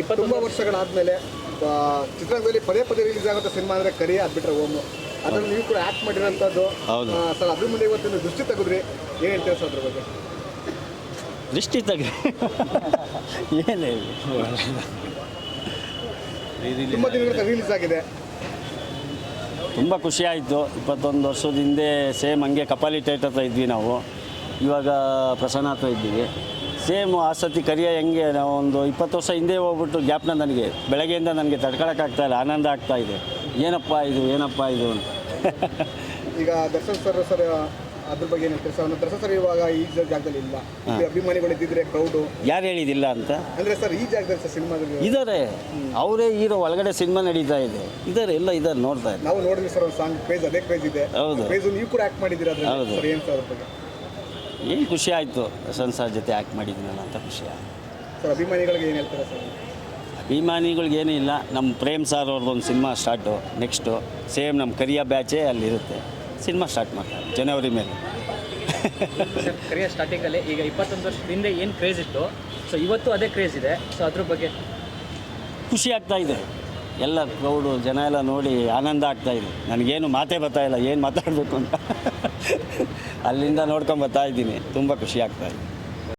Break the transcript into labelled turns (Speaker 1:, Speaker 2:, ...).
Speaker 1: ಇಪ್ಪತ್ತು ವರ್ಷಗಳಾದಮೇಲೆ ಚಿತ್ರರಂಗದಲ್ಲಿ ಪದೇ ಪದೇ ರಿಲೀಸ್ ಆಗುವಂಥ ಸಿನಿಮಾ ಅಂದರೆ ಕರಿ ಅದ್ಬಿಟ್ರೆ ಓಮು. ಅದನ್ನು ನೀವು ಕೂಡ ಆ್ಯಕ್ಟ್ ಮಾಡಿರೋಂಥದ್ದು. ಸರ್ ಅದ್ರ ಮುಂದೆ ಇವತ್ತಿನ ದೃಷ್ಟಿ ತೆಗೆದ್ರಿ. ಏನು ಹೇಳ್ತೀರಾ ಸರ್ ಅದ್ರ ಬಗ್ಗೆ?
Speaker 2: ದೃಷ್ಟಿ ತೆಗೆ ಏನೇ
Speaker 1: ತುಂಬ ದಿನಗಳ ರಿಲೀಸ್ ಆಗಿದೆ.
Speaker 2: ತುಂಬ ಖುಷಿ ಆಯಿತು. ಇಪ್ಪತ್ತೊಂದು ವರ್ಷದ ಹಿಂದೆ ಸೇಮ್ ಹಂಗೆ ಕಪಾಲಿ ಟೈಟ್ ಹತ್ರ ಇದ್ವಿ ನಾವು. ಇವಾಗ ಪ್ರಸನ್ನ ಹತ್ರ ಇದ್ದೀವಿ. ಸೇಮ್ ಆ ಸತಿ ಕರಿಯ ಹೆಂಗೆ ನಾವು ಒಂದು ಇಪ್ಪತ್ತು ವರ್ಷ ಹಿಂದೆ ಹೋಗ್ಬಿಟ್ಟು ಗ್ಯಾಪ್ನ ನನಗೆ ಬೆಳಗ್ಗೆಯಿಂದ ನನಗೆ ತಡ್ಕೊಳಕ್ಕಾಗ್ತಾ ಇಲ್ಲ ಆನಂದ ಆಗ್ತಾ ಇದೆ. ಏನಪ್ಪ ಇದು ಏನಪ್ಪ ಇದು ಅಂತ.
Speaker 1: ಈಗ ದರ್ಶನ್ ಸರ್ ಸರ್ ಅದ್ರ ಬಗ್ಗೆ ಏನು ಹೇಳ್ತೀರಾ ಸರ್? ಅಂದ್ರೆ ದರ್ಶನ್ ಸರ್ ಇವಾಗ ಈ ಜಾಗದಲ್ಲಿ ಇಲ್ಲ. ಇಲ್ಲಿ ಅಭಿಮಾನಿಗಳು ಇದ್ದಿದ್ರೆ ಕ್ರೌಡು
Speaker 2: ಯಾರು ಹೇಳಿದಿಲ್ಲ ಅಂತ?
Speaker 1: ಅಂದ್ರೆ ಸರ್ ಈ ಜಾಗದಲ್ಲಿ ಸರ್ ಸಿನಿಮಾದಲ್ಲಿ
Speaker 2: ಇದ್ದಾರೆ ಅವರೇ ಹೀರೋ ಒಳಗಡೆ ಸಿನಿಮಾ ನಡೀತಾ ಇದೆ. ಇದ್ದಾರೆ ಎಲ್ಲ ಇದಾರೆ ನೋಡ್ತಾ ಇದ್ದಾರೆ.
Speaker 1: ನಾವು ನೋಡಿದ್ವಿ ಸರ್ ಒಂದು ಸಾಂಗ್ ಕ್ರೇಜ್ ಅದೇ ಕ್ರೇಜ್ ಇದೆ.
Speaker 2: ಹೌದು.
Speaker 1: ಕ್ರೇಜ್ ನೀವು ಕೂಡ ಆಕ್ಟ್ ಮಾಡಿದ್ದೀರಾ
Speaker 2: ಹೌದು.
Speaker 1: ಸರ್ ಏನ್ ಸರ್ ಅದ್ರ ಬಗ್ಗೆ?
Speaker 2: ಏನು ಖುಷಿ ಆಯಿತು. ಸಂಸಾರ್ ಸರ್ ಜೊತೆ ಆ್ಯಕ್ಟ್ ಮಾಡಿದ್ದೀನಲ್ಲ ಅಂತ ಖುಷಿ ಆಯಿತು.
Speaker 1: ಸರ್ ಅಭಿಮಾನಿಗಳಿಗೆ ಏನು ಹೇಳ್ತಾರೆ ಸರ್?
Speaker 2: ಅಭಿಮಾನಿಗಳಿಗೇನೂ ಇಲ್ಲ. ನಮ್ಮ ಪ್ರೇಮ್ ಸಾರ್ ಅವ್ರದ್ದೊಂದು ಸಿನಿಮಾ ಸ್ಟಾರ್ಟು ನೆಕ್ಸ್ಟು ಸೇಮ್ ನಮ್ಮ ಕರಿಯ ಬ್ಯಾಚೇ ಅಲ್ಲಿರುತ್ತೆ ಸಿನಿಮಾ ಸ್ಟಾರ್ಟ್ ಮಾಡ್ತಾರೆ ಜನವರಿ ಮೇಲೆ.
Speaker 3: ಕರಿಯರ್ ಸ್ಟಾರ್ಟಿಂಗಲ್ಲಿ ಈಗ ಇಪ್ಪತ್ತೊಂದು ವರ್ಷದ ಹಿಂದೆ ಏನು ಕ್ರೇಜ್ ಇತ್ತು? ಸೊ ಇವತ್ತು ಅದೇ ಕ್ರೇಜ್ ಇದೆ. ಸೊ ಅದ್ರ ಬಗ್ಗೆ
Speaker 2: ಖುಷಿ ಆಗ್ತಾ ಇದೆ. ಎಲ್ಲ ಕ್ರೌಡು ಜನ ಎಲ್ಲ ನೋಡಿ ಆನಂದ ಆಗ್ತಾ ಇದೆ. ನನಗೇನು ಮಾತೇ ಬರ್ತಾ ಇಲ್ಲ, ಏನು ಮಾತಾಡಬೇಕು ಅಂತ. ಅಲ್ಲಿಂದ ನೋಡ್ಕೊಂಡು ಬರ್ತಾ ಇದ್ದೀನಿ. ತುಂಬ ಖುಷಿ ಆಗ್ತಾ ಇದೆ.